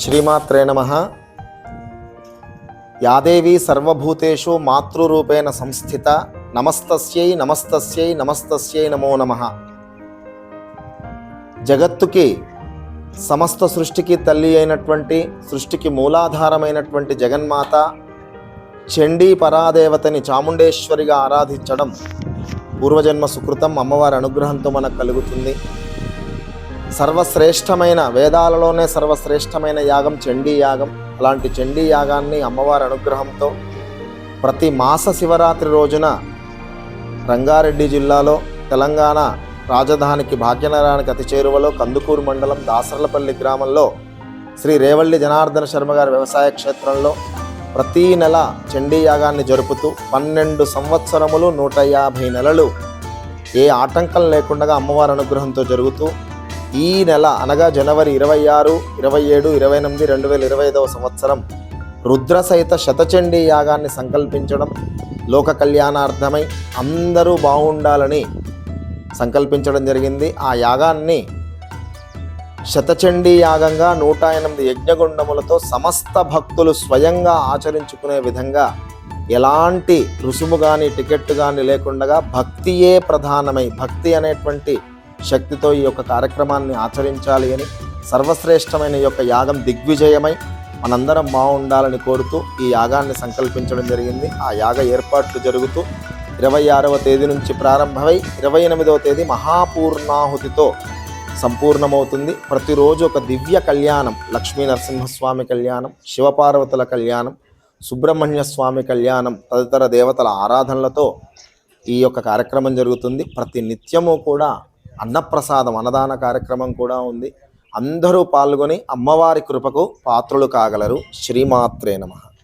శ్రీమాత్రే నమ. యాదేవి సర్వభూతేషు మాతృరూపేణ సంస్థిత. నమస్తస్యై నమస్తస్యై నమస్తస్యై నమో నమ. జగత్తుకి సమస్త సృష్టికి తల్లి అయినటువంటి సృష్టికి మూలాధారమైనటువంటి జగన్మాత చండీ పరాదేవతని చాముండేశ్వరిగా ఆరాధించడం పూర్వజన్మ సుకృతం అమ్మవారి అనుగ్రహంతో మనకు కలుగుతుంది. సర్వశ్రేష్టమైన వేదాలలోనే సర్వశ్రేష్టమైన యాగం చండీ యాగం. అలాంటి చండీ యాగాన్ని అమ్మవారి అనుగ్రహంతో ప్రతి మాస శివరాత్రి రోజున రంగారెడ్డి జిల్లాలో తెలంగాణ రాజధానికి భాగ్యనగరానికి అతి చేరువలో కందుకూరు మండలం దాసర్లపల్లి గ్రామంలో శ్రీ రేవల్లి జనార్దన శర్మ గారి వ్యవసాయ క్షేత్రంలో ప్రతీ నెల చండీ యాగాన్ని జరుపుతూ పన్నెండు సంవత్సరములు నూట యాభై నెలలు ఏ ఆటంకం లేకుండా అమ్మవారి అనుగ్రహంతో జరుగుతూ ఈ నెల అనగా జనవరి ఇరవై ఆరు ఇరవై ఏడు ఇరవై ఎనిమిది రెండు వేల ఇరవై ఐదవ సంవత్సరం రుద్ర సహిత శతచండీ యాగాన్ని సంకల్పించడం లోక కళ్యాణార్థమై అందరూ బాగుండాలని సంకల్పించడం జరిగింది. ఆ యాగాన్ని శతచండీ యాగంగా నూట ఎనిమిది యజ్ఞగుండములతో సమస్త భక్తులు స్వయంగా ఆచరించుకునే విధంగా ఎలాంటి రుసుము కానీ టికెట్ కానీ లేకుండా భక్తియే ప్రధానమై భక్తి అనేటువంటి శక్తితో ఈ యొక్క కార్యక్రమాన్ని ఆచరించాలి అని సర్వశ్రేష్టమైన ఈ యొక్క యాగం దిగ్విజయమై మనందరం బాగుండాలని కోరుతూ ఈ యాగాన్ని సంకల్పించడం జరిగింది. ఆ యాగ ఏర్పాట్లు జరుగుతూ ఇరవై ఆరవ తేదీ నుంచి ప్రారంభమై ఇరవై ఎనిమిదవ తేదీ మహాపూర్ణాహుతితో సంపూర్ణమవుతుంది. ప్రతిరోజు ఒక దివ్య కళ్యాణం లక్ష్మీ నరసింహస్వామి కళ్యాణం శివపార్వతుల కళ్యాణం సుబ్రహ్మణ్య స్వామి కళ్యాణం తదితర దేవతల ఆరాధనలతో ఈ యొక్క కార్యక్రమం జరుగుతుంది. ప్రతి నిత్యము కూడా అన్నప్రసాదం అన్నదాన కార్యక్రమం కూడా ఉంది. అందరూ పాల్గొని అమ్మవారి కృపకు పాత్రులు కాగలరు. శ్రీమాత్రే నమః.